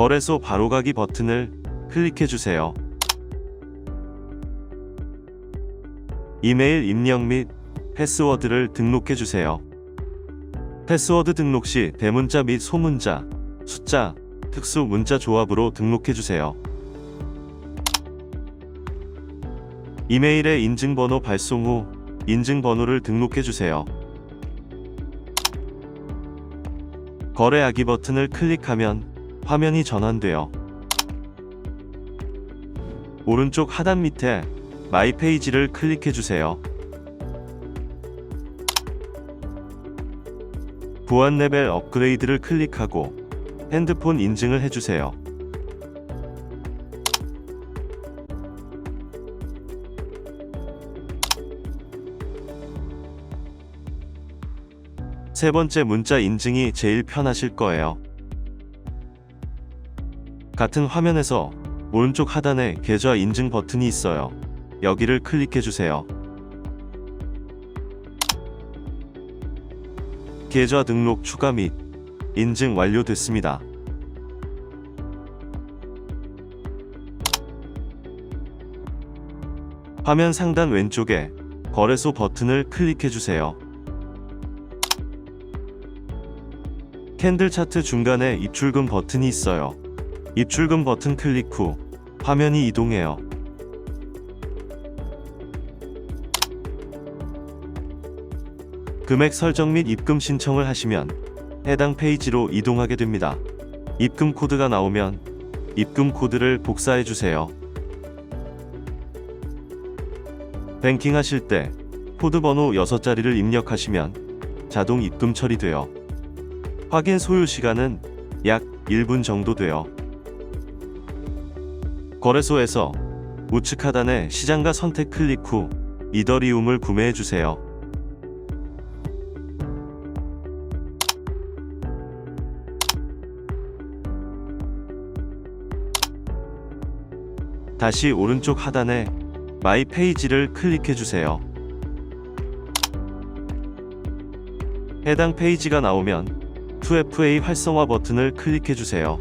거래소 바로가기 버튼을 클릭해 주세요. 이메일 입력 및 패스워드를 등록해 주세요. 패스워드 등록 시 대문자 및 소문자, 숫자, 특수 문자 조합으로 등록해 주세요. 이메일에 인증번호 발송 후 인증번호를 등록해 주세요. 거래하기 버튼을 클릭하면 화면이 전환되어 오른쪽 하단 밑에 마이 페이지를 클릭해 주세요. 보안 레벨 업그레이드를 클릭하고 핸드폰 인증을 해주세요. 세 번째 문자 인증이 제일 편하실 거예요. 같은 화면에서 오른쪽 하단에 계좌 인증 버튼이 있어요. 여기를 클릭해 주세요. 계좌 등록 추가 및 인증 완료됐습니다. 화면 상단 왼쪽에 거래소 버튼을 클릭해 주세요. 캔들 차트 중간에 입출금 버튼이 있어요. 입출금 버튼 클릭 후 화면이 이동해요. 금액 설정 및 입금 신청을 하시면 해당 페이지로 이동하게 됩니다. 입금 코드가 나오면 입금 코드를 복사해 주세요. 뱅킹 하실 때 코드 번호 6자리를 입력하시면 자동 입금 처리되어 확인 소요 시간은 약 1분 정도 돼요. 거래소에서 우측 하단에 시장가 선택 클릭 후 이더리움을 구매해 주세요. 다시 오른쪽 하단에 마이 페이지를 클릭해 주세요. 해당 페이지가 나오면 2FA 활성화 버튼을 클릭해 주세요.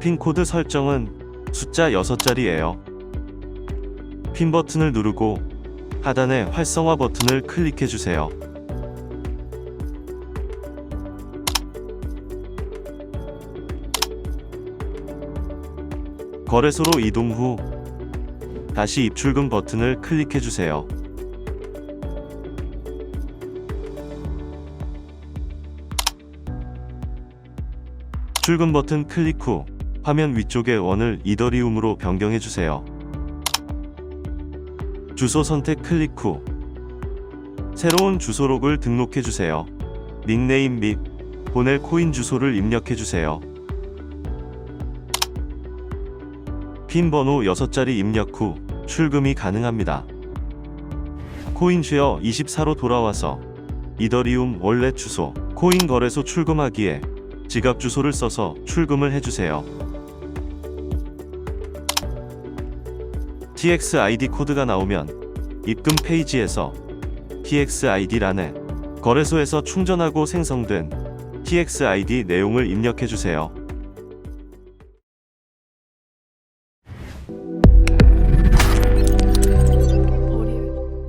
핀 코드 설정은 숫자 6자리예요. 핀 버튼을 누르고 하단에 활성화 버튼을 클릭해 주세요. 거래소로 이동 후 다시 입출금 버튼을 클릭해 주세요. 출금 버튼 클릭 후 화면 위쪽의 원을 이더리움으로 변경해 주세요. 주소 선택 클릭 후 새로운 주소록을 등록해 주세요. 닉네임 및 보낼 코인 주소를 입력해 주세요. 핀 번호 6자리 입력 후 출금이 가능합니다. 코인 쉐어 24로 돌아와서 이더리움 월렛 주소 코인 거래소 출금하기에 지갑 주소를 써서 출금을 해주세요. TXID 코드가 나오면 입금 페이지에서 TXID란에 거래소에서 충전하고 생성된 TXID 내용을 입력해 주세요.